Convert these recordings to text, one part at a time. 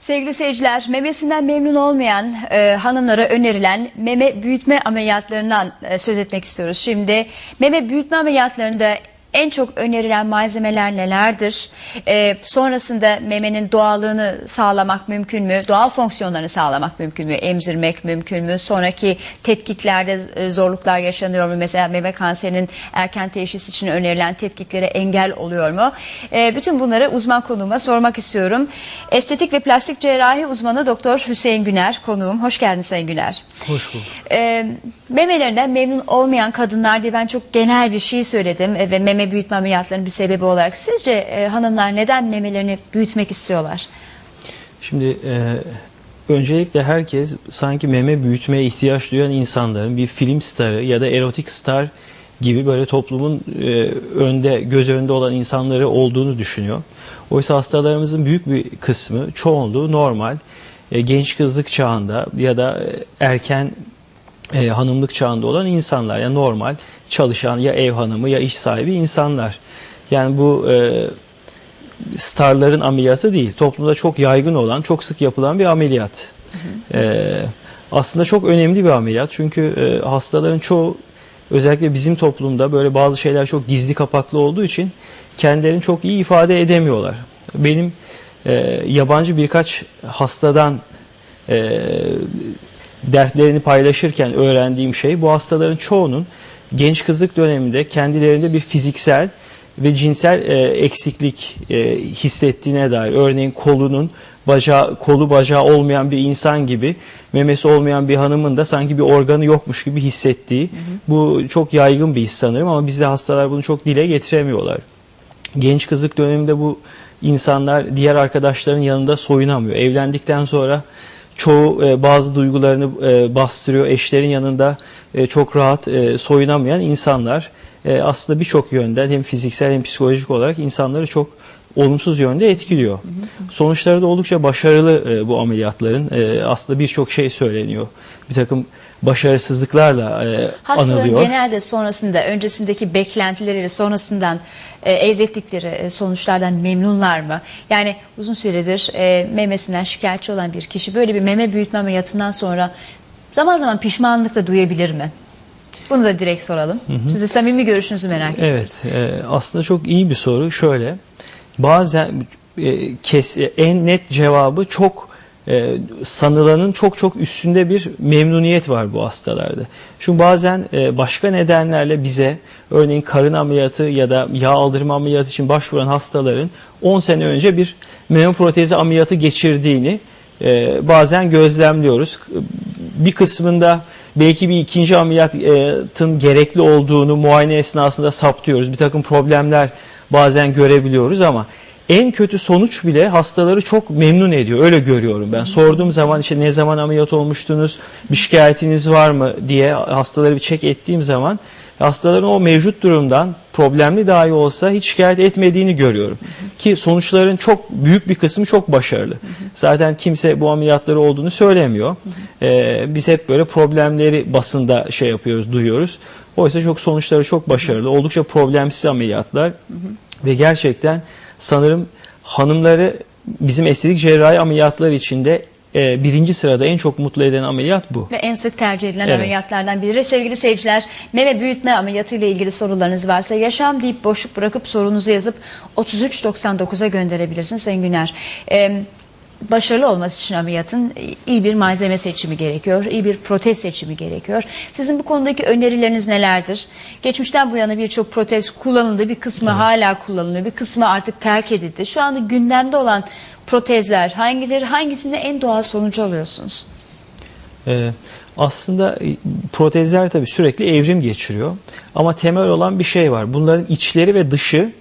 Sevgili seyirciler, memesinden memnun olmayan e, hanımlara önerilen meme büyütme ameliyatlarından e, söz etmek istiyoruz. Şimdi meme büyütme ameliyatlarında en çok önerilen malzemeler nelerdir? E, sonrasında memenin doğallığını sağlamak mümkün mü? Doğal fonksiyonlarını sağlamak mümkün mü? Emzirmek mümkün mü? Sonraki tetkiklerde zorluklar yaşanıyor mu? Mesela meme kanserinin erken teşhis için önerilen tetkiklere engel oluyor mu? E, bütün bunları uzman konuğuma sormak istiyorum. Estetik ve plastik cerrahi uzmanı Doktor Hüseyin Güner konuğum. Hoş geldin Sayın Güner. Hoş bulduk. E, memelerinden memnun olmayan kadınlar diye ben çok genel bir şey söyledim e, ve meme büyütme ameliyatlarının bir sebebi olarak. Sizce e, hanımlar neden memelerini büyütmek istiyorlar? Şimdi e, öncelikle herkes sanki meme büyütmeye ihtiyaç duyan insanların bir film starı ya da erotik star gibi böyle toplumun e, önde göz önünde olan insanları olduğunu düşünüyor. Oysa hastalarımızın büyük bir kısmı, çoğunluğu normal e, genç kızlık çağında ya da e, erken e, hanımlık çağında olan insanlar. Yani normal çalışan ya ev hanımı ya iş sahibi insanlar. Yani bu e, starların ameliyatı değil. Toplumda çok yaygın olan, çok sık yapılan bir ameliyat. Ee, aslında çok önemli bir ameliyat. Çünkü e, hastaların çoğu özellikle bizim toplumda böyle bazı şeyler çok gizli kapaklı olduğu için kendilerini çok iyi ifade edemiyorlar. Benim e, yabancı birkaç hastadan e, dertlerini paylaşırken öğrendiğim şey bu hastaların çoğunun genç kızlık döneminde kendilerinde bir fiziksel ve cinsel e, eksiklik e, hissettiğine dair örneğin kolunun bacağı kolu bacağı olmayan bir insan gibi memesi olmayan bir hanımın da sanki bir organı yokmuş gibi hissettiği bu çok yaygın bir his sanırım ama bizde hastalar bunu çok dile getiremiyorlar. Genç kızlık döneminde bu insanlar diğer arkadaşların yanında soyunamıyor. Evlendikten sonra çoğu e, bazı duygularını e, bastırıyor. Eşlerin yanında e, çok rahat e, soyunamayan insanlar e, aslında birçok yönden hem fiziksel hem psikolojik olarak insanları çok olumsuz yönde etkiliyor. Sonuçları da oldukça başarılı e, bu ameliyatların. E, aslında birçok şey söyleniyor. Bir takım başarısızlıklarla e, Hastaların anılıyor. genelde sonrasında öncesindeki beklentileriyle sonrasından e, elde ettikleri e, sonuçlardan memnunlar mı? Yani uzun süredir e, memesinden şikayetçi olan bir kişi böyle bir meme büyütme ameliyatından sonra zaman zaman pişmanlık da duyabilir mi? Bunu da direkt soralım. Size samimi görüşünüzü merak ediyoruz. Evet, e, aslında çok iyi bir soru. Şöyle, bazen e, kes, en net cevabı çok e, sanılanın çok çok üstünde bir memnuniyet var bu hastalarda. Çünkü bazen e, başka nedenlerle bize örneğin karın ameliyatı ya da yağ aldırma ameliyatı için başvuran hastaların 10 sene önce bir meme protezi ameliyatı geçirdiğini e, bazen gözlemliyoruz. Bir kısmında belki bir ikinci ameliyatın gerekli olduğunu muayene esnasında saptıyoruz. Bir takım problemler bazen görebiliyoruz ama en kötü sonuç bile hastaları çok memnun ediyor. Öyle görüyorum ben. Sorduğum zaman işte ne zaman ameliyat olmuştunuz, bir şikayetiniz var mı diye hastaları bir çek ettiğim zaman hastaların o mevcut durumdan problemli dahi olsa hiç şikayet etmediğini görüyorum. Ki sonuçların çok büyük bir kısmı çok başarılı. Zaten kimse bu ameliyatları olduğunu söylemiyor. Ee, biz hep böyle problemleri basında şey yapıyoruz, duyuyoruz. Oysa çok sonuçları çok başarılı. Oldukça problemsiz ameliyatlar ve gerçekten sanırım hanımları bizim estetik cerrahi ameliyatlar içinde e, birinci sırada en çok mutlu eden ameliyat bu. Ve en sık tercih edilen Evet. ameliyatlardan biri. Sevgili seyirciler, meme büyütme ameliyatı ile ilgili sorularınız varsa yaşam deyip boşluk bırakıp sorunuzu yazıp 3399'a gönderebilirsiniz Sayın Güner. Ee, başarılı olması için ameliyatın iyi bir malzeme seçimi gerekiyor, iyi bir protez seçimi gerekiyor. Sizin bu konudaki önerileriniz nelerdir? Geçmişten bu yana birçok protez kullanıldı, bir kısmı hala kullanılıyor, bir kısmı artık terk edildi. Şu anda gündemde olan protezler hangileri, hangisinde en doğal sonucu alıyorsunuz? Ee, aslında e, protezler tabii sürekli evrim geçiriyor. Ama temel olan bir şey var. Bunların içleri ve dışı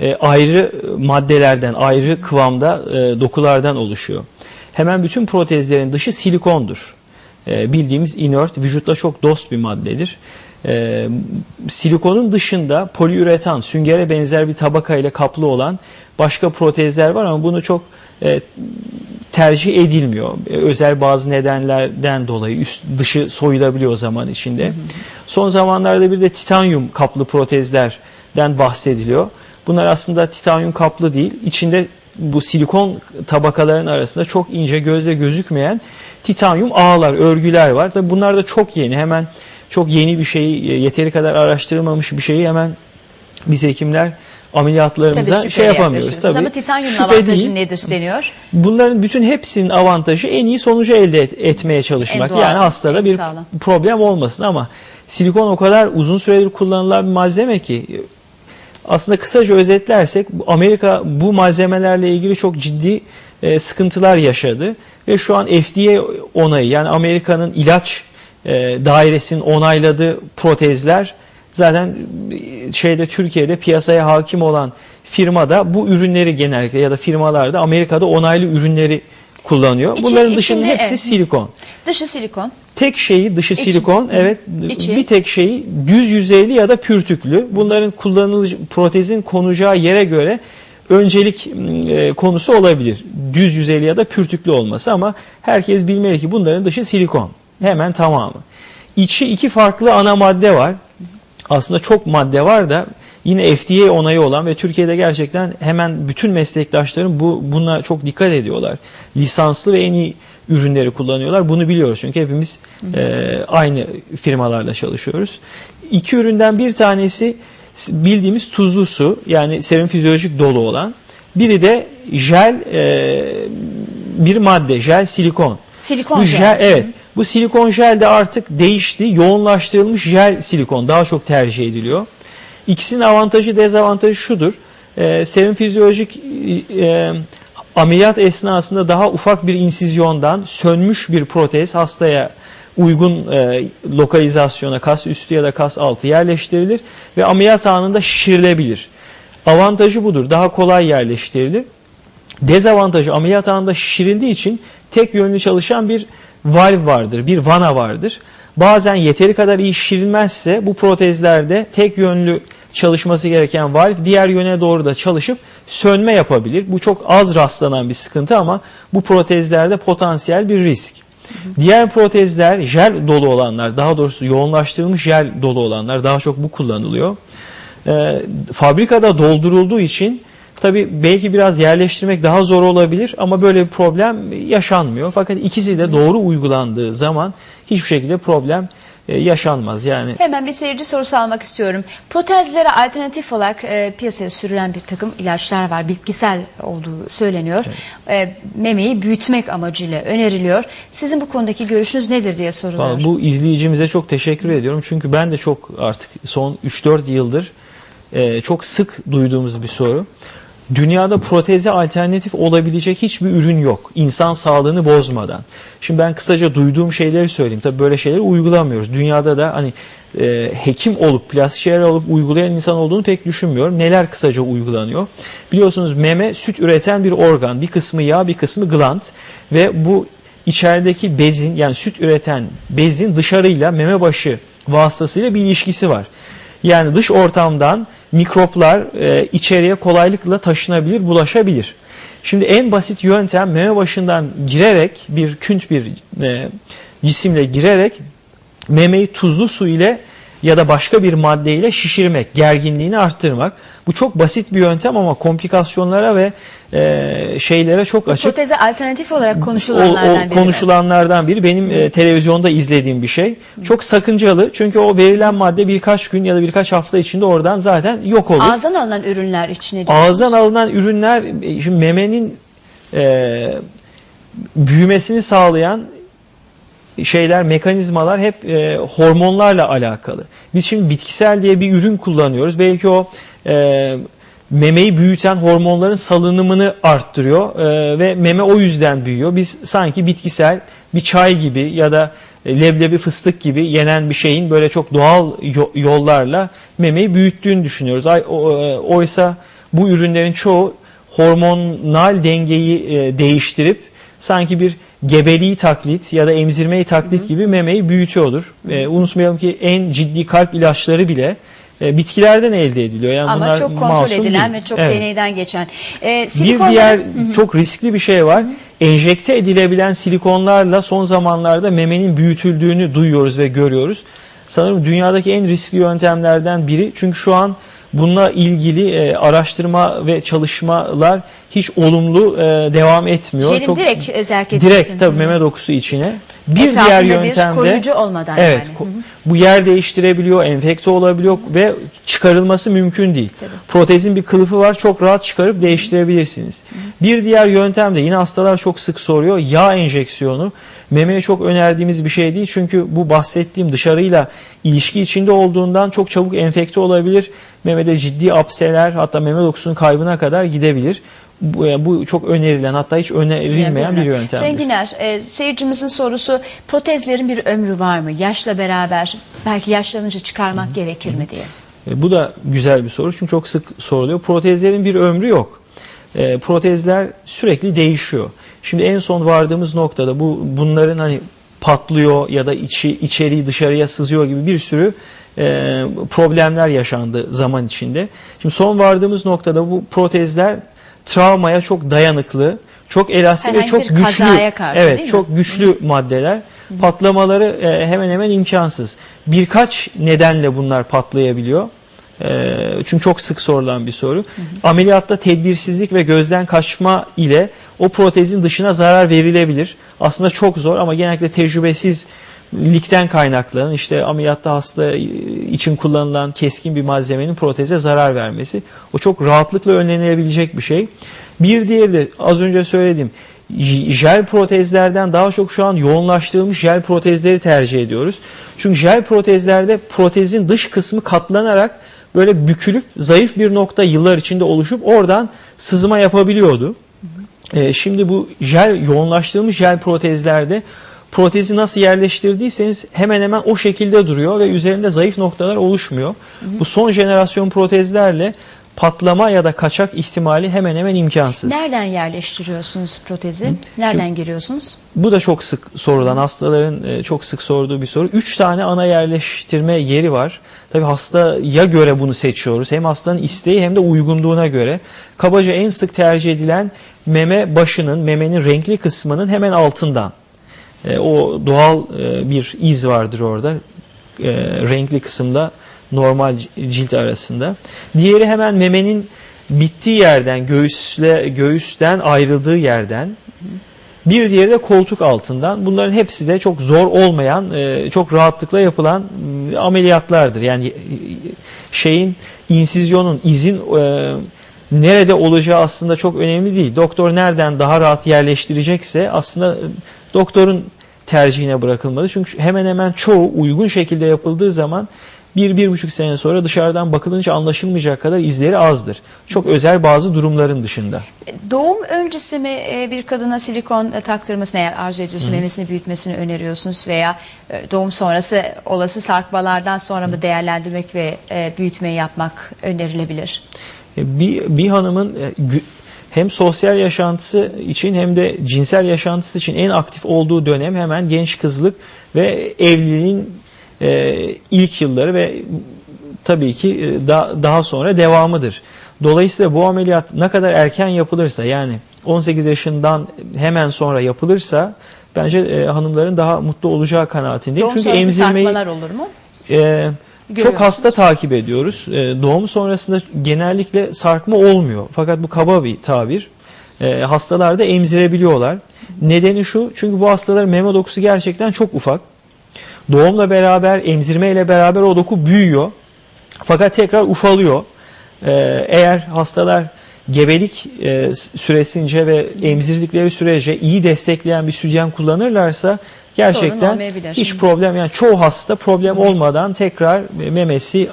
e, ayrı maddelerden, ayrı kıvamda e, dokulardan oluşuyor. Hemen bütün protezlerin dışı silikondur. E, bildiğimiz inert, vücutla çok dost bir maddedir. E, silikonun dışında poliüretan, süngere benzer bir tabaka ile kaplı olan başka protezler var ama bunu çok e, tercih edilmiyor. E, Özel bazı nedenlerden dolayı üst dışı soyulabiliyor zaman içinde. Son zamanlarda bir de titanyum kaplı protezlerden bahsediliyor. Bunlar aslında titanyum kaplı değil. İçinde bu silikon tabakaların arasında çok ince gözle gözükmeyen titanyum ağlar, örgüler var. Tabii bunlar da çok yeni. Hemen çok yeni bir şeyi, e, yeteri kadar araştırılmamış bir şeyi hemen biz hekimler ameliyatlarımıza Tabii şey yapamıyoruz. Tabii. Ama titanyumun Şüphe avantajı değil. nedir deniyor? Bunların bütün hepsinin avantajı en iyi sonucu elde et- etmeye çalışmak. En doğal, yani hastada bir sağlam. problem olmasın ama silikon o kadar uzun süredir kullanılan bir malzeme ki aslında kısaca özetlersek Amerika bu malzemelerle ilgili çok ciddi e, sıkıntılar yaşadı. Ve şu an FDA onayı yani Amerika'nın ilaç e, dairesinin onayladığı protezler zaten e, şeyde Türkiye'de piyasaya hakim olan firmada bu ürünleri genellikle ya da firmalarda Amerika'da onaylı ürünleri kullanıyor. İçi- Bunların dışında içinde, hepsi evet. silikon. Dışı silikon. Tek şeyi dışı İçi. silikon evet İçi. bir tek şeyi düz yüzeyli ya da pürtüklü. Bunların kullanılıcı protezin konacağı yere göre öncelik e, konusu olabilir. Düz yüzeyli ya da pürtüklü olması ama herkes bilmeli ki bunların dışı silikon. Hemen tamamı. İçi iki farklı ana madde var. Aslında çok madde var da yine FDA onayı olan ve Türkiye'de gerçekten hemen bütün meslektaşlarım bu buna çok dikkat ediyorlar. Lisanslı ve en iyi ürünleri kullanıyorlar. Bunu biliyoruz çünkü hepimiz e, aynı firmalarla çalışıyoruz. İki üründen bir tanesi bildiğimiz tuzlu su yani serum fizyolojik dolu olan. Biri de jel e, bir madde jel silikon. Silikon Bu jel. jel evet. Bu silikon jel de artık değişti. Yoğunlaştırılmış jel silikon daha çok tercih ediliyor. İkisinin avantajı dezavantajı şudur. Ee, serum fizyolojik e, e, ameliyat esnasında daha ufak bir insizyondan sönmüş bir protez hastaya uygun e, lokalizasyona kas üstü ya da kas altı yerleştirilir ve ameliyat anında şişirilebilir. Avantajı budur. Daha kolay yerleştirilir. Dezavantajı ameliyat anında şişirildiği için tek yönlü çalışan bir valv vardır, bir vana vardır. Bazen yeteri kadar iyi şişirilmezse bu protezlerde tek yönlü çalışması gereken valv diğer yöne doğru da çalışıp sönme yapabilir. Bu çok az rastlanan bir sıkıntı ama bu protezlerde potansiyel bir risk. Diğer protezler jel dolu olanlar, daha doğrusu yoğunlaştırılmış jel dolu olanlar daha çok bu kullanılıyor. Ee, fabrikada doldurulduğu için tabi belki biraz yerleştirmek daha zor olabilir ama böyle bir problem yaşanmıyor. Fakat ikisi de doğru uygulandığı zaman hiçbir şekilde problem e, yaşanmaz. Yani Hemen bir seyirci sorusu almak istiyorum. Protezlere alternatif olarak e, piyasaya sürülen bir takım ilaçlar var. Bitkisel olduğu söyleniyor. E, memeyi büyütmek amacıyla öneriliyor. Sizin bu konudaki görüşünüz nedir diye. Vallahi bu izleyicimize çok teşekkür ediyorum. Çünkü ben de çok artık son 3-4 yıldır e, çok sık duyduğumuz bir soru. Dünyada proteze alternatif olabilecek hiçbir ürün yok. İnsan sağlığını bozmadan. Şimdi ben kısaca duyduğum şeyleri söyleyeyim. Tabii böyle şeyleri uygulamıyoruz. Dünyada da hani e, hekim olup plastik cerrah olup uygulayan insan olduğunu pek düşünmüyorum. Neler kısaca uygulanıyor? Biliyorsunuz meme süt üreten bir organ. Bir kısmı yağ, bir kısmı gland ve bu içerideki bezin yani süt üreten bezin dışarıyla meme başı vasıtasıyla bir ilişkisi var. Yani dış ortamdan mikroplar e, içeriye kolaylıkla taşınabilir, bulaşabilir. Şimdi en basit yöntem meme başından girerek bir künt bir e, cisimle girerek memeyi tuzlu su ile ya da başka bir maddeyle şişirmek, gerginliğini arttırmak. Bu çok basit bir yöntem ama komplikasyonlara ve e, şeylere çok açık. Proteze alternatif olarak O, konuşulanlardan o biri. mi? konuşulanlardan biri benim e, televizyonda izlediğim bir şey. Çok sakıncalı çünkü o verilen madde birkaç gün ya da birkaç hafta içinde oradan zaten yok olur. Ağızdan alınan ürünler içine diyorsunuz. Ağızdan alınan ürünler e, şimdi memenin e, büyümesini sağlayan şeyler, mekanizmalar hep e, hormonlarla alakalı. Biz şimdi bitkisel diye bir ürün kullanıyoruz. Belki o e, memeyi büyüten hormonların salınımını arttırıyor e, ve meme o yüzden büyüyor. Biz sanki bitkisel bir çay gibi ya da e, leblebi fıstık gibi yenen bir şeyin böyle çok doğal yo- yollarla memeyi büyüttüğünü düşünüyoruz. E, Oysa bu ürünlerin çoğu hormonal dengeyi e, değiştirip sanki bir gebeliği taklit ya da emzirmeyi taklit gibi memeyi büyütüyordur. E, unutmayalım ki en ciddi kalp ilaçları bile e, bitkilerden elde ediliyor. Yani Ama bunlar çok kontrol edilen değil. ve çok Evet. deneyden geçen. E, Bir silikonların- diğer çok riskli bir şey var. Enjekte edilebilen silikonlarla son zamanlarda memenin büyütüldüğünü duyuyoruz ve görüyoruz. Sanırım dünyadaki en riskli yöntemlerden biri. Çünkü şu an bununla ilgili e, araştırma ve çalışmalar hiç olumlu e, devam etmiyor. Jelin direkt, e, zerk edilsin. Direkt tabii meme dokusu içine. Bir Etrafında diğer bir yöntemde koruyucu olmadan evet, yani. bu yer değiştirebiliyor, enfekte olabiliyor ve çıkarılması mümkün değil. Protezin bir kılıfı var, çok rahat çıkarıp değiştirebilirsiniz. Bir diğer yöntem de yine hastalar çok sık soruyor. Yağ enjeksiyonu. Memeye çok önerdiğimiz bir şey değil. Çünkü bu bahsettiğim dışarıyla ilişki içinde olduğundan çok çabuk enfekte olabilir. Memede ciddi apseler hatta meme dokusunun kaybına kadar gidebilir. Bu, yani bu çok önerilen hatta hiç önerilmeyen bir yöntemdir. Sayın Güner, e, seyircimizin sorusu protezlerin bir ömrü var mı? Yaşla beraber belki yaşlanınca çıkarmak gerekir mi diye. E, Bu da güzel bir soru çünkü çok sık soruluyor. Protezlerin bir ömrü yok. E, protezler sürekli değişiyor. Şimdi en son vardığımız noktada bu bunların hani patlıyor ya da içi içeriği dışarıya sızıyor gibi bir sürü e, problemler yaşandı zaman içinde. Şimdi son vardığımız noktada bu protezler travmaya çok dayanıklı, çok elastik ve Herhangi çok bir güçlü. karşı evet, çok güçlü maddeler. Patlamaları e, hemen hemen imkansız. Birkaç nedenle bunlar patlayabiliyor. E, çünkü çok sık sorulan bir soru. Ameliyatta tedbirsizlik ve gözden kaçma ile o protezin dışına zarar verilebilir. Aslında çok zor ama genellikle tecrübesizlikten kaynaklanan işte ameliyatta hasta için kullanılan keskin bir malzemenin proteze zarar vermesi. O çok rahatlıkla önlenebilecek bir şey. Bir diğeri de az önce söylediğim j- jel protezlerden daha çok şu an yoğunlaştırılmış jel protezleri tercih ediyoruz. Çünkü jel protezlerde protezin dış kısmı katlanarak böyle bükülüp zayıf bir nokta yıllar içinde oluşup oradan sızma yapabiliyordu. Ee, şimdi bu jel yoğunlaştırılmış jel protezlerde protezi nasıl yerleştirdiyseniz hemen hemen o şekilde duruyor ve üzerinde zayıf noktalar oluşmuyor. Bu son jenerasyon protezlerle patlama ya da kaçak ihtimali hemen hemen imkansız. Nereden yerleştiriyorsunuz protezi? Nereden giriyorsunuz? Bu da çok sık sorulan hastaların e, çok sık sorduğu bir soru. Üç tane ana yerleştirme yeri var. Tabi hastaya göre bunu seçiyoruz. Hem hastanın isteği hem de uygunluğuna göre. Kabaca en sık tercih edilen meme başının, memenin renkli kısmının hemen altından. E, o doğal e, bir iz vardır orada. Renkli kısımda normal cilt arasında. Diğeri hemen memenin bittiği yerden, göğüsle göğüsten ayrıldığı yerden. Bir diğeri de koltuk altından. Bunların hepsi de çok zor olmayan, e, çok rahatlıkla yapılan m, ameliyatlardır. Yani e, şeyin insizyonun, izin e, nerede olacağı aslında çok önemli değil. Doktor nereden daha rahat yerleştirecekse aslında e, doktorun tercihine bırakılmalı. Çünkü hemen hemen çoğu uygun şekilde yapıldığı zaman bir, bir buçuk sene sonra dışarıdan bakılınca anlaşılmayacak kadar izleri azdır. Çok özel bazı durumların dışında. Doğum öncesi mi e, bir kadına silikon e, taktırmasını eğer arzu ediyorsa memesini büyütmesini öneriyorsunuz veya e, doğum sonrası olası sarkmalardan sonra mı değerlendirmek ve büyütmeyi yapmak önerilebilir? Bir, bir hanımın hem sosyal yaşantısı için hem de cinsel yaşantısı için en aktif olduğu dönem hemen genç kızlık ve evliliğin e, ilk yılları ve tabii ki e, da- daha sonra devamıdır. Dolayısıyla bu ameliyat ne kadar erken yapılırsa yani 18 yaşından hemen sonra yapılırsa bence e, hanımların daha mutlu olacağı kanaatindeyim. Doğum Çünkü sonrası emzirmeyi olur mu? Görüyor çok hasta takip ediyoruz. Ee, doğum sonrasında genellikle sarkma olmuyor. Fakat bu kaba bir tabir. Ee, hastalar da emzirebiliyorlar. Nedeni şu, çünkü bu hastaların meme dokusu gerçekten çok ufak. Doğumla beraber, emzirmeyle beraber o doku büyüyor. Fakat tekrar ufalıyor. Ee, eğer hastalar gebelik e, süresince ve emzirdikleri sürece iyi destekleyen bir sütyen kullanırlarsa gerçekten hiç problem yani çoğu hasta problem olmadan tekrar memesi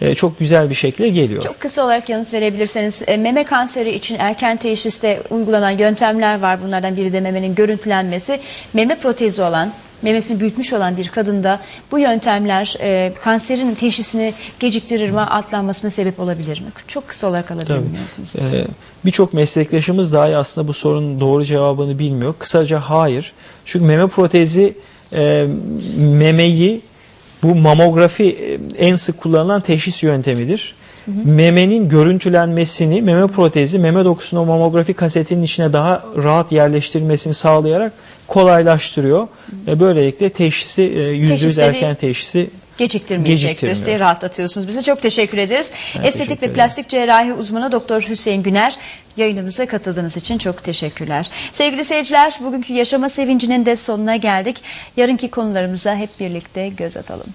e, çok güzel bir şekilde geliyor. Çok kısa olarak yanıt verebilirseniz e, meme kanseri için erken teşhiste uygulanan yöntemler var. Bunlardan biri de memenin görüntülenmesi. Meme protezi olan, memesini büyütmüş olan bir kadında bu yöntemler e, kanserin teşhisini geciktirir mi, atlanmasına sebep olabilir mi? Çok kısa olarak alabilir miyim? Ee, Birçok meslektaşımız dahi aslında bu sorunun doğru cevabını bilmiyor. Kısaca hayır. Çünkü meme protezi e, memeyi bu mamografi e, en sık kullanılan teşhis yöntemidir. Memenin görüntülenmesini, meme protezi, meme dokusunu o mamografi kasetinin içine daha rahat yerleştirilmesini sağlayarak kolaylaştırıyor. E, böylelikle teşhisi, e, yüzde yüz erken teşhisi geciktirmeyecektir diye rahatlatıyorsunuz bizi. Çok teşekkür ederiz. Estetik teşekkür ve plastik cerrahi uzmanı Doktor Hüseyin Güner yayınımıza katıldığınız için çok teşekkürler. Sevgili seyirciler bugünkü yaşama sevincinin de sonuna geldik. Yarınki konularımıza hep birlikte göz atalım.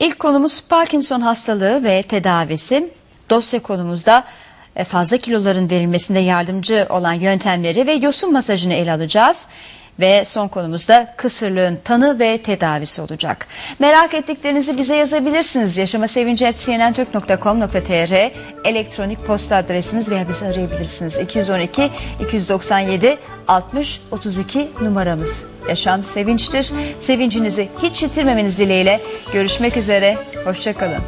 İlk konumuz Parkinson hastalığı ve tedavisi. Dosya konumuzda fazla kiloların verilmesinde yardımcı olan yöntemleri ve yosun masajını ele alacağız. Ve son konumuzda kısırlığın tanı ve tedavisi olacak. Merak ettiklerinizi bize yazabilirsiniz. yaşamasevinci.cnntürk.com.tr elektronik posta adresimiz veya bizi arayabilirsiniz. 212 297 60 32 numaramız. Yaşam sevinçtir. Sevincinizi hiç yitirmemeniz dileğiyle görüşmek üzere. Hoşçakalın.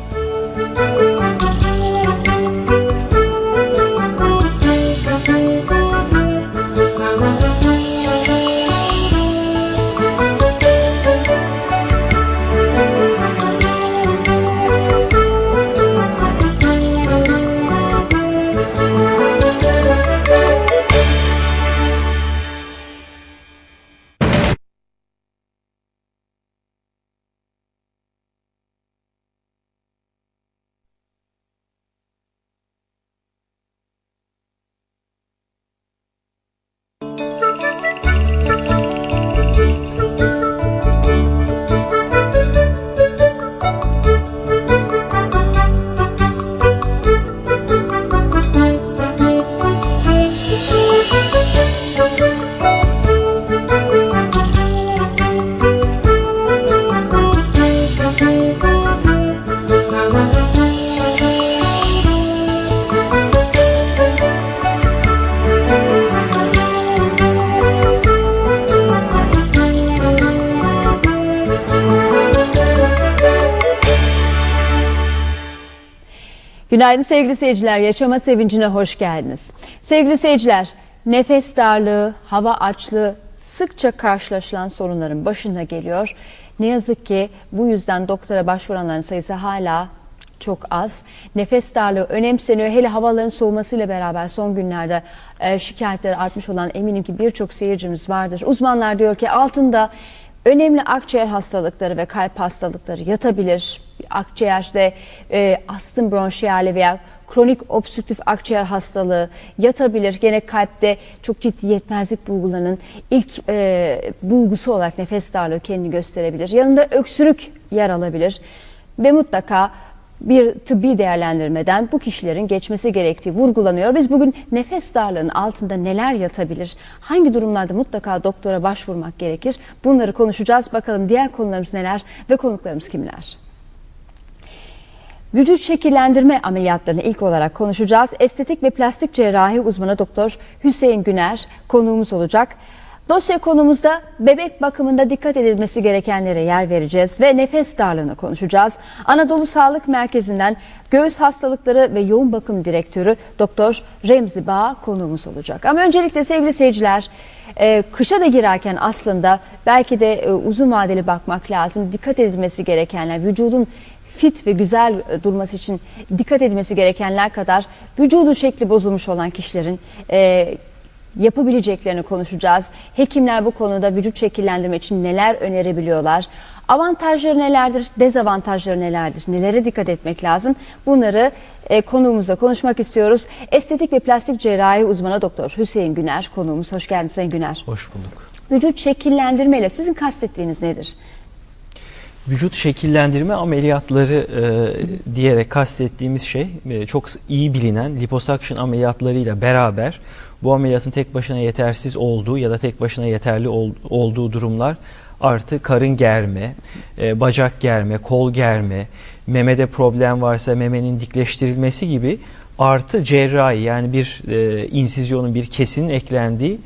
Günaydın sevgili seyirciler. Yaşama sevincine hoş geldiniz. Sevgili seyirciler, nefes darlığı, hava açlığı sıkça karşılaşılan sorunların başında geliyor. Ne yazık ki bu yüzden doktora başvuranların sayısı hala çok az. Nefes darlığı önemseniyor. Hele havaların soğumasıyla beraber son günlerde e, şikayetleri artmış olan eminim ki birçok seyircimiz vardır. Uzmanlar diyor ki altında önemli akciğer hastalıkları ve kalp hastalıkları yatabilir. Akciğerde e, astım bronşiyali veya kronik obstrüktif akciğer hastalığı yatabilir. Gene kalpte çok ciddi yetmezlik bulgularının ilk e, bulgusu olarak nefes darlığı kendini gösterebilir. Yanında öksürük yer alabilir ve mutlaka bir tıbbi değerlendirmeden bu kişilerin geçmesi gerektiği vurgulanıyor. Biz bugün nefes darlığının altında neler yatabilir? Hangi durumlarda mutlaka doktora başvurmak gerekir? Bunları konuşacağız. Bakalım diğer konularımız neler ve konuklarımız kimler? Vücut şekillendirme ameliyatlarını ilk olarak konuşacağız. Estetik ve plastik cerrahi uzmanı Doktor Hüseyin Güner konuğumuz olacak. Dosya konumuzda bebek bakımında dikkat edilmesi gerekenlere yer vereceğiz ve nefes darlığını konuşacağız. Anadolu Sağlık Merkezi'nden göğüs hastalıkları ve yoğun bakım direktörü Doktor Remzi Bağ konuğumuz olacak. Ama öncelikle sevgili seyirciler, e, kışa da girerken aslında belki de e, uzun vadeli bakmak lazım. Dikkat edilmesi gerekenler, vücudun fit ve güzel durması için dikkat edilmesi gerekenler kadar vücudu şekli bozulmuş olan kişilerin e, yapabileceklerini konuşacağız. Hekimler bu konuda vücut şekillendirme için neler önerebiliyorlar? Avantajları nelerdir, dezavantajları nelerdir? Nelere dikkat etmek lazım? Bunları e, konuğumuzla konuşmak istiyoruz. Estetik ve plastik cerrahi uzmanı Doktor Hüseyin Güner konuğumuz. Hoş geldiniz Sayın Güner. Hoş bulduk. Vücut şekillendirmeyle sizin kastettiğiniz nedir? Vücut şekillendirme ameliyatları e, diyerek kastettiğimiz şey e, çok iyi bilinen liposuction ameliyatlarıyla beraber bu ameliyatın tek başına yetersiz olduğu ya da tek başına yeterli ol, olduğu durumlar artı karın germe, e, bacak germe, kol germe, memede problem varsa memenin dikleştirilmesi gibi artı cerrahi yani bir e, insizyonun bir kesinin eklendiği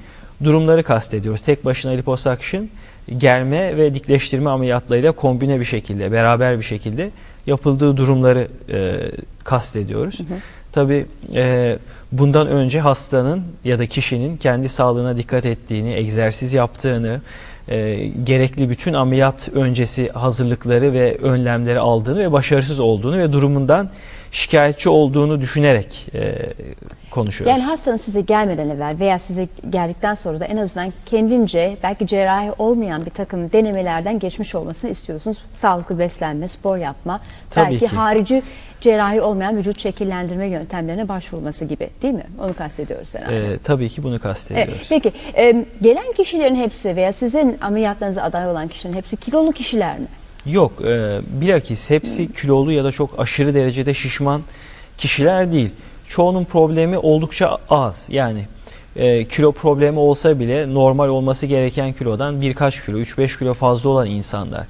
durumları kastediyoruz. Tek başına liposuction germe ve dikleştirme ameliyatlarıyla kombine bir şekilde, beraber bir şekilde yapıldığı durumları e, kastediyoruz. Tabii e, bundan önce hastanın ya da kişinin kendi sağlığına dikkat ettiğini, egzersiz yaptığını, e, gerekli bütün ameliyat öncesi hazırlıkları ve önlemleri aldığını ve başarısız olduğunu ve durumundan şikayetçi olduğunu düşünerek e, konuşuyoruz. Yani hastanın size gelmeden evvel veya size geldikten sonra da en azından kendince belki cerrahi olmayan bir takım denemelerden geçmiş olmasını istiyorsunuz. Sağlıklı beslenme, spor yapma, Tabii belki ki. harici cerrahi olmayan vücut şekillendirme yöntemlerine başvurulması gibi değil mi? Onu kastediyoruz herhalde. E, tabii ki bunu Evet, kastediyoruz. peki e, gelen kişilerin hepsi veya sizin ameliyatlarınıza aday olan kişilerin hepsi kilolu kişiler mi? Yok, e, bilakis hepsi kilolu ya da çok aşırı derecede şişman kişiler değil. Çoğunun problemi oldukça az. Yani e, kilo problemi olsa bile normal olması gereken kilodan birkaç kilo, 3-5 kilo fazla olan insanlar.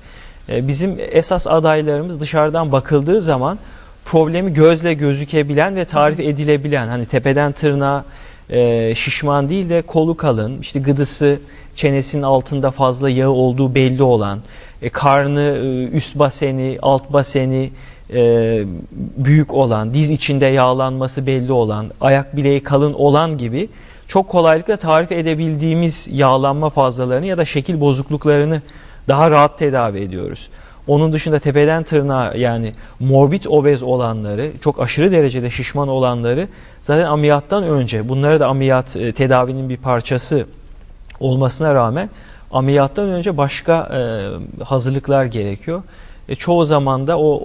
E, bizim esas adaylarımız dışarıdan bakıldığı zaman problemi gözle gözükebilen ve tarif edilebilen, hani tepeden tırnağa e, şişman değil de kolu kalın, işte gıdısı çenesinin altında fazla yağı olduğu belli olan, e, karnı e, üst baseni, alt baseni e, büyük olan, diz içinde yağlanması belli olan, ayak bileği kalın olan gibi çok kolaylıkla tarif edebildiğimiz yağlanma fazlalarını ya da şekil bozukluklarını daha rahat tedavi ediyoruz. Onun dışında tepeden tırnağa yani morbid obez olanları, çok aşırı derecede şişman olanları zaten ameliyattan önce bunları da ameliyat e, tedavinin bir parçası olmasına rağmen ameliyattan önce başka e, hazırlıklar gerekiyor. E, çoğu zaman da o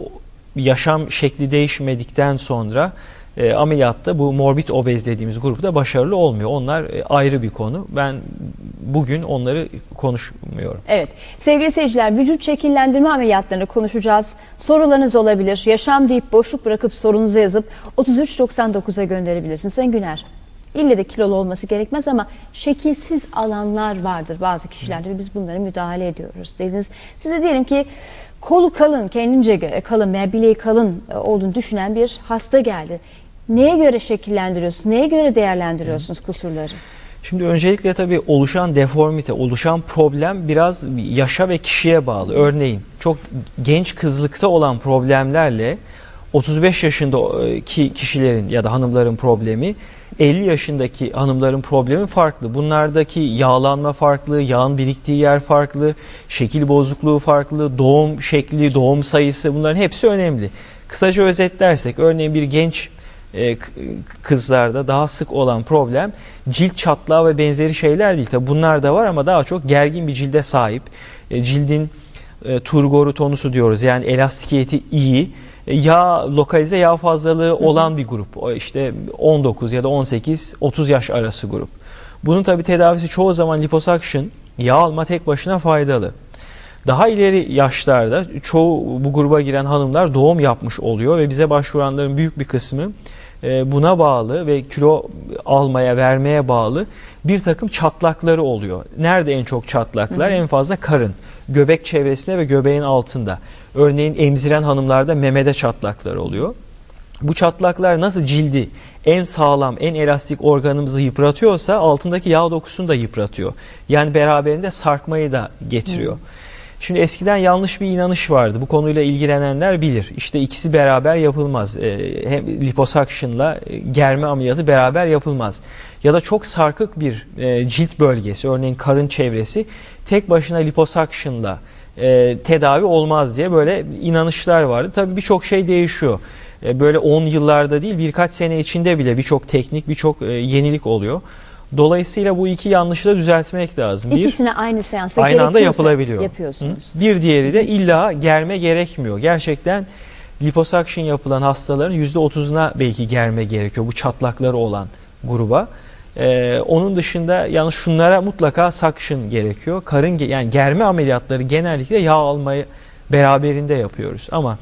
yaşam şekli değişmedikten sonra e, ameliyatta bu morbid obez dediğimiz grupta başarılı olmuyor. Onlar e, ayrı bir konu. Ben bugün onları konuşmuyorum. Evet. Sevgili seyirciler, vücut şekillendirme ameliyatlarını konuşacağız. Sorularınız olabilir. Yaşam deyip boşluk bırakıp sorunuzu yazıp 3399'a gönderebilirsiniz. Sayın Güner, ille de kilolu olması gerekmez ama şekilsiz alanlar vardır bazı kişilerde ve biz bunlara müdahale ediyoruz dediniz. Size diyelim ki kolu kalın, kendince kalın veya bileği kalın e, olduğunu düşünen bir hasta geldi. Neye göre şekillendiriyorsunuz? Neye göre değerlendiriyorsunuz kusurları? Şimdi öncelikle tabii oluşan deformite, oluşan problem biraz yaşa ve kişiye bağlı. Örneğin çok genç kızlıkta olan problemlerle 35 yaşındaki kişilerin ya da hanımların problemi 50 yaşındaki hanımların problemi farklı. Bunlardaki yağlanma farklı, yağın biriktiği yer farklı, şekil bozukluğu farklı, doğum şekli, doğum sayısı bunların hepsi önemli. Kısaca özetlersek örneğin bir genç e, kızlarda daha sık olan problem cilt çatlağı ve benzeri şeyler değil. Tabi bunlar da var ama daha çok gergin bir cilde sahip. E, cildin e, turgoru tonusu diyoruz yani elastikiyeti iyi. Yağ lokalize yağ fazlalığı olan bir grup. O işte 19 ya da 18 30 yaş arası grup. Bunun tabi tedavisi çoğu zaman liposuction yağ alma tek başına faydalı. Daha ileri yaşlarda çoğu bu gruba giren hanımlar doğum yapmış oluyor ve bize başvuranların büyük bir kısmı e, buna bağlı ve kilo almaya vermeye bağlı bir takım çatlakları oluyor. Nerede en çok çatlaklar? En fazla karın, göbek çevresinde ve göbeğin altında. Örneğin emziren hanımlarda memede çatlaklar oluyor. Bu çatlaklar nasıl cildi en sağlam, en elastik organımızı yıpratıyorsa altındaki yağ dokusunu da yıpratıyor. Yani beraberinde sarkmayı da getiriyor. Şimdi eskiden yanlış bir inanış vardı. Bu konuyla ilgilenenler bilir. İşte ikisi beraber yapılmaz. Ee, hem liposuction'la e, germe ameliyatı beraber yapılmaz. Ya da çok sarkık bir e, cilt bölgesi, örneğin karın çevresi tek başına liposuction'la e, tedavi olmaz diye böyle inanışlar vardı. Tabii birçok şey değişiyor. Böyle 10 yıllarda değil birkaç sene içinde bile birçok teknik, birçok yenilik oluyor. Dolayısıyla bu iki yanlışı da düzeltmek lazım. Bir, İkisine aynı seansta aynı anda yapılabiliyor. Yapıyorsunuz. Hı? Bir diğeri de illa germe gerekmiyor. Gerçekten liposuction yapılan hastaların %30'una belki germe gerekiyor bu çatlakları olan gruba. Ee, onun dışında yani şunlara mutlaka suction gerekiyor. Karın yani germe ameliyatları genellikle yağ almayı beraberinde yapıyoruz ama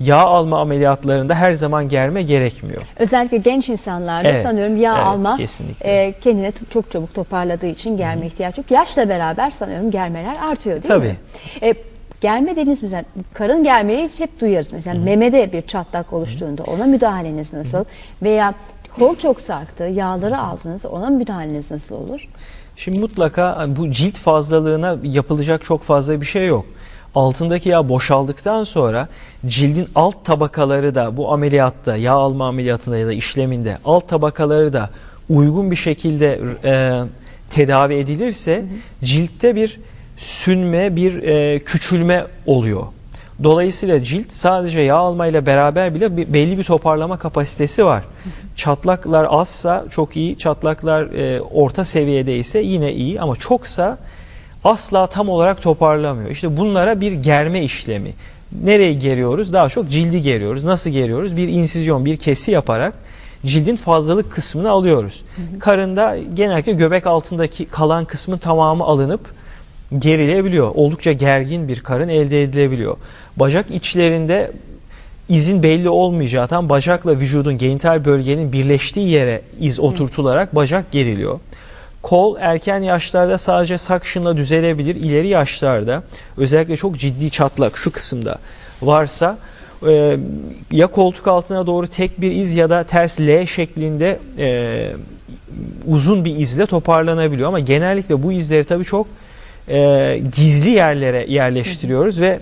yağ alma ameliyatlarında her zaman germe gerekmiyor. Özellikle genç insanlarda Evet, sanıyorum yağ evet, alma kesinlikle. e, kendine çok çabuk toparladığı için germe ihtiyaç yok. Yaşla beraber sanıyorum germeler artıyor değil Tabii. mi? E, germe dediğiniz mesela karın germeyi hep duyarız. Mesela memede bir çatlak oluştuğunda ona müdahaleniz nasıl? Veya kol çok sarktı, yağları aldınız ona müdahaleniz nasıl olur? Şimdi mutlaka bu cilt fazlalığına yapılacak çok fazla bir şey yok. Altındaki yağ boşaldıktan sonra cildin alt tabakaları da bu ameliyatta yağ alma ameliyatında ya da işleminde alt tabakaları da uygun bir şekilde e, tedavi edilirse ciltte bir sünme bir e, küçülme oluyor. Dolayısıyla cilt sadece yağ almayla beraber bile bir- belli bir toparlama kapasitesi var. Çatlaklar azsa çok iyi, çatlaklar e, orta seviyede ise yine iyi ama çoksa asla tam olarak toparlamıyor. İşte bunlara bir germe işlemi. Nereye geriyoruz? Daha çok cildi geriyoruz. Nasıl geriyoruz? Bir insizyon, bir kesi yaparak cildin fazlalık kısmını alıyoruz. Karında genellikle göbek altındaki kalan kısmın tamamı alınıp gerilebiliyor. Oldukça gergin bir karın elde edilebiliyor. Bacak içlerinde izin belli olmayacağı tam bacakla vücudun genital bölgenin birleştiği yere iz oturtularak bacak geriliyor. Kol erken yaşlarda sadece suction'la düzelebilir. İleri yaşlarda özellikle çok ciddi çatlak şu kısımda varsa e, ya koltuk altına doğru tek bir iz ya da ters L şeklinde e, uzun bir izle toparlanabiliyor. Ama genellikle bu izleri tabii çok e, gizli yerlere yerleştiriyoruz ve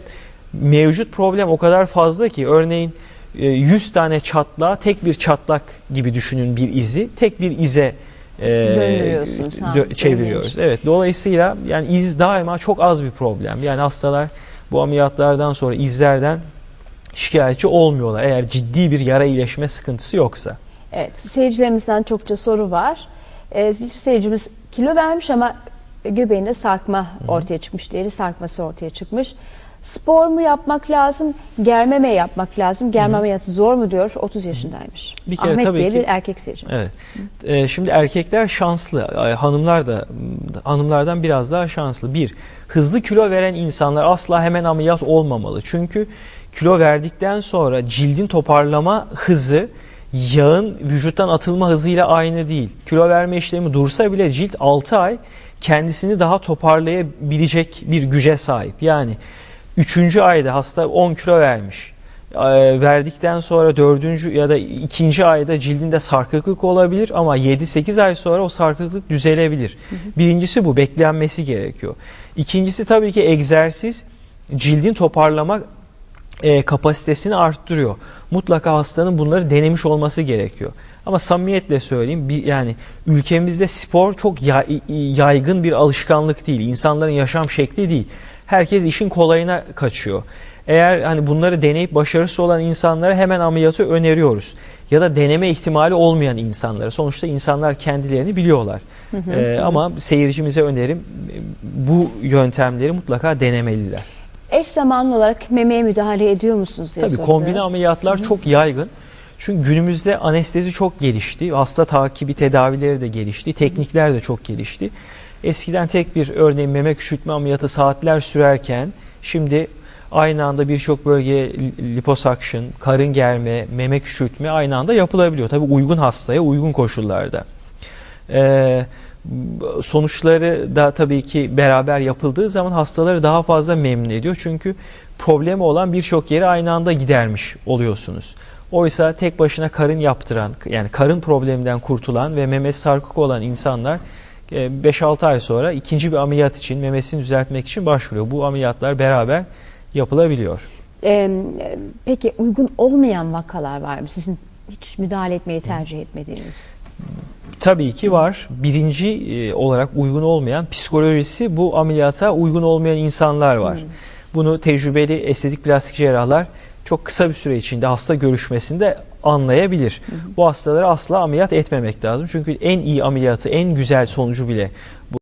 mevcut problem o kadar fazla ki örneğin e, 100 tane çatlağa tek bir çatlak gibi düşünün bir izi tek bir ize e, Döndürüyorsunuz, ha, dö- çeviriyoruz. Evet dolayısıyla yani iz daima çok az bir problem. Yani hastalar bu ameliyatlardan sonra izlerden şikayetçi olmuyorlar eğer ciddi bir yara iyileşme sıkıntısı yoksa. Evet, seyircilerimizden çokça soru var. Ee, bir seyircimiz kilo vermiş ama göbeğinde sarkma ortaya çıkmış, deri sarkması ortaya çıkmış. Spor mu yapmak lazım, germe mi yapmak lazım? Germe ameliyatı zor mu diyor, 30 yaşındaymış. Bir kere Ahmet tabii diye ki- bir erkek seyircimiz. Evet. Ee, şimdi erkekler şanslı, hanımlar da hanımlardan biraz daha şanslı. Bir, hızlı kilo veren insanlar asla hemen ameliyat olmamalı. Çünkü kilo verdikten sonra cildin toparlama hızı yağın vücuttan atılma hızıyla aynı değil. Kilo verme işlemi dursa bile cilt 6 ay kendisini daha toparlayabilecek bir güce sahip. Yani 3. ayda hasta 10 kilo vermiş e, verdikten sonra dördüncü ya da ikinci ayda cildinde sarkıklık olabilir ama 7-8 ay sonra o sarkıklık düzelebilir. Birincisi bu beklenmesi gerekiyor. İkincisi tabii ki egzersiz cildin toparlama e, kapasitesini arttırıyor. Mutlaka hastanın bunları denemiş olması gerekiyor. Ama samimiyetle söyleyeyim bir, yani ülkemizde spor çok ya- yaygın bir alışkanlık değil. İnsanların yaşam şekli değil. Herkes işin kolayına kaçıyor. Eğer hani bunları deneyip başarısız olan insanlara hemen ameliyatı öneriyoruz. Ya da deneme ihtimali olmayan insanlara. Sonuçta insanlar kendilerini biliyorlar. Ee, ama seyircimize önerim bu yöntemleri mutlaka denemeliler. Eş zamanlı olarak memeye müdahale ediyor musunuz diye Tabii soruyor. kombine ameliyatlar çok yaygın. Çünkü günümüzde anestezi çok gelişti. Hasta takibi tedavileri de gelişti. Teknikler de çok gelişti. Eskiden tek bir örneğin meme küçültme ameliyatı saatler sürerken şimdi aynı anda birçok bölgeye liposuction, karın germe, meme küçültme aynı anda yapılabiliyor. Tabii uygun hastaya, uygun koşullarda. Ee, sonuçları da tabii ki beraber yapıldığı zaman hastaları daha fazla memnun ediyor. Çünkü problemi olan birçok yeri aynı anda gidermiş oluyorsunuz. Oysa tek başına karın yaptıran yani karın probleminden kurtulan ve memesi sarkık olan insanlar 5-6 ay sonra ikinci bir ameliyat için memesini düzeltmek için başvuruyor. Bu ameliyatlar beraber yapılabiliyor. Ee, peki uygun olmayan vakalar var mı? Sizin hiç müdahale etmeyi tercih etmediğiniz. Tabii ki var. Birinci e, olarak uygun olmayan psikolojisi bu ameliyata uygun olmayan insanlar var. Bunu tecrübeli estetik plastik cerrahlar çok kısa bir süre içinde hasta görüşmesinde anlayabilir. Bu hastaları asla ameliyat etmemek lazım. Çünkü en iyi ameliyatı, en güzel sonucu bile